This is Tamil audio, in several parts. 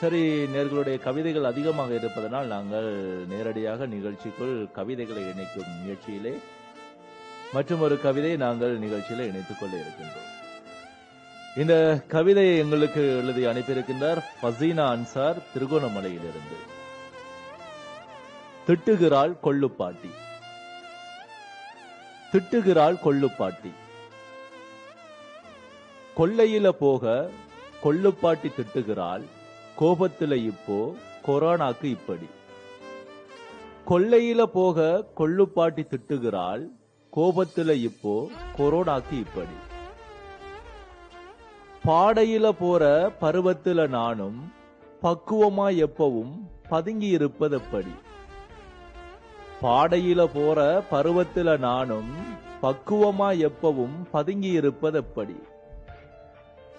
சரி நேர்களுடைய கவிதைகள் அதிகமாக இருப்பதனால் நாங்கள் நேரடியாக நிகழ்ச்சிக்குள் கவிதைகளை இணைக்கும் முயற்சியிலே மற்றும் ஒரு கவிதை நாங்கள் நிகழ்ச்சியில இணைத்துக் கொள்ள இருக்கின்றோம். இந்த கவிதையை எங்களுக்கு எழுதி அனுப்பியிருக்கின்றார் ஃபசீனா அன்சார் திருகோணமலையிலிருந்து. திட்டுகிறாள் கொள்ளுப்பாட்டி. திட்டுகிறாள் கொள்ளுப்பாட்டி. கொள்ளையில போக கொள்ளுப்பாட்டி திட்டுகிறாள் கோபத்துல இப்போ கொரோனாக்கு இப்படி. கொள்ளையில போக கொள்ளுப்பாட்டி திட்டுகிறாள் கோபத்துல இப்போ கொரோனாக்கு இப்படி. பாடையில போற பருவத்துல நானும் பக்குவமா எப்பவும் பதுங்கி இருப்பது எப்படி? பாடையில போற பருவத்துல நானும் பக்குவமா எப்பவும் பதுங்கி இருப்பது எப்படி?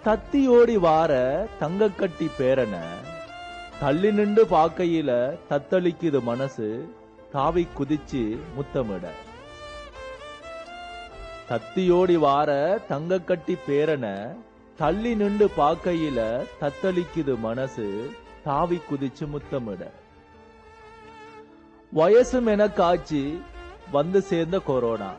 தத்தியோடி வார தங்கக்கட்டி பேரன தள்ளி நின்று பாக்கையில தத்தளிக்குது மனசு தாவி குதிச்சு முத்தமிட. தத்தியோடி வார தங்கக்கட்டி பேரன தள்ளி நின்று பாக்கையில தத்தளிக்குது மனசு தாவி குதிச்சு முத்தமிட. வயசும் காய்ச்சி வந்து சேர்ந்த கொரோனா.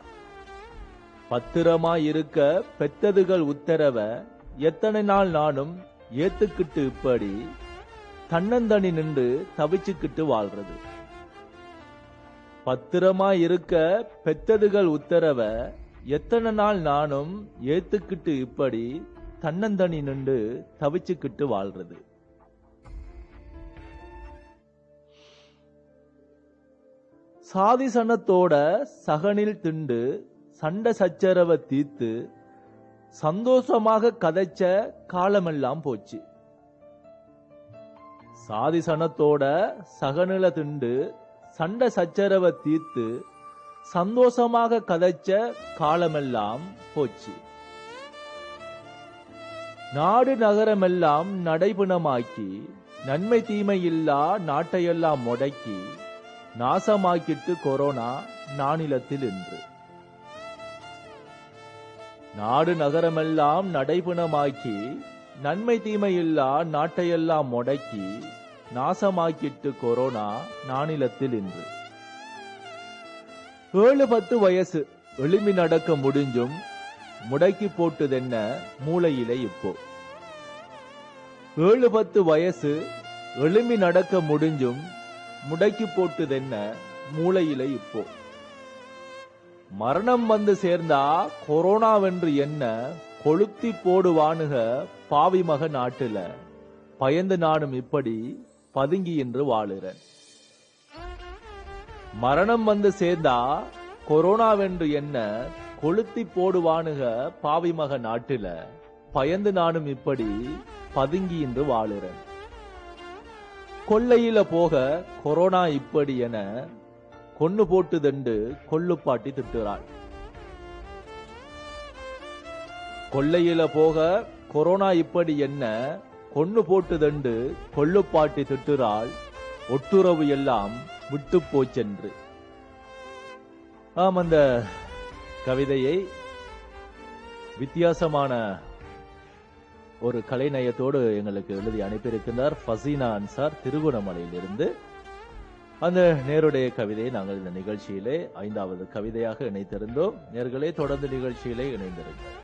பத்திரமா இருக்க பெத்ததுகள் உத்தரவை எத்தனை நாள் நானும் ஏத்துக்கிட்டு இப்படி தன்னந்தனி நின்று தவிச்சுக்கிட்டு வாழ்றது. பத்திரமா இருக்க பெத்ததுகள் உத்தரவ எத்தனை நாள் நானும் ஏத்துக்கிட்டு இப்படி தன்னந்தனி நின்று தவிச்சுக்கிட்டு வாழ்றது. சாதி சனத்தோட சகனில் திண்டு சண்டை சச்சரவ தீர்த்து சந்தோஷமாக கதைச்ச காலமெல்லாம் போச்சு. சாதி சனத்தோட சகனில திண்டு சண்டை சச்சரவை தீர்த்து சந்தோஷமாக கதைச்ச காலமெல்லாம் போச்சு. நாடு நகரமெல்லாம் நடைபுணமாக்கி நன்மை தீமை இல்லா நாட்டையெல்லாம் முடக்கி நாசமாக்கிட்டு கொரோனா நானிலத்தில் இன்று நாடு நகரமெல்லாம் நடைபுணமாக்கி நன்மை தீமை இல்லா நாட்டையெல்லாம் முடக்கி நாசமாக்கிட்டு கொரோனா நானிலத்தில் இன்று. ஏழு பத்து வயசு எளிமை நடக்க முடிஞ்சும் முடக்கி போட்டுதென்ன மூளையிலே இப்போ. ஏழு பத்து வயசு எளிமை நடக்க முடிஞ்சும் முடக்கி போட்டுதென்ன மூளையிலே இப்போ. மரணம் வந்து சேர்ந்தா கொரோனாவென்று என்ன கொளுத்தி போடுவானுக பாவி மக நாட்டுல. பயந்து நானும் இப்படி பதுங்கி என்று வாழுறேன் மரணம் வந்து சேர்ந்தா கொரோனாவென்று என்ன கொளுத்தி போடுவானுக பாவி மக நாட்டுல. பயந்து நானும் இப்படி பதுங்கி என்று வாழுறேன் கொள்ளையில போக கொரோனா இப்படி என கொன்னு போட்டுதண்டு கொள்ளுப்பாட்டி திட்டுறாள் கொள்ளையில போக கொரோனா இப்படி என்ன? கொன்னு போட்டுதண்டு கொள்ளுப்பாட்டி திட்டுறாள் ஒட்டுறவு எல்லாம் விட்டு போச்சென்று ஆம் அந்த கவிதையை வித்தியாசமான ஒரு கலைநயத்தோடு எங்களுக்கு எழுதி அனுப்பியிருக்கின்றார். ஃபசீனா அன்சார் திருகோணமலையிலிருந்து அந்த நேருடைய கவிதையை நாங்கள் இந்த நிகழ்ச்சியிலே ஐந்தாவது கவிதையாக இணைத்திருந்தோம். நேர்களே தொடர்ந்து நிகழ்ச்சியிலே இணைந்திருந்தோம்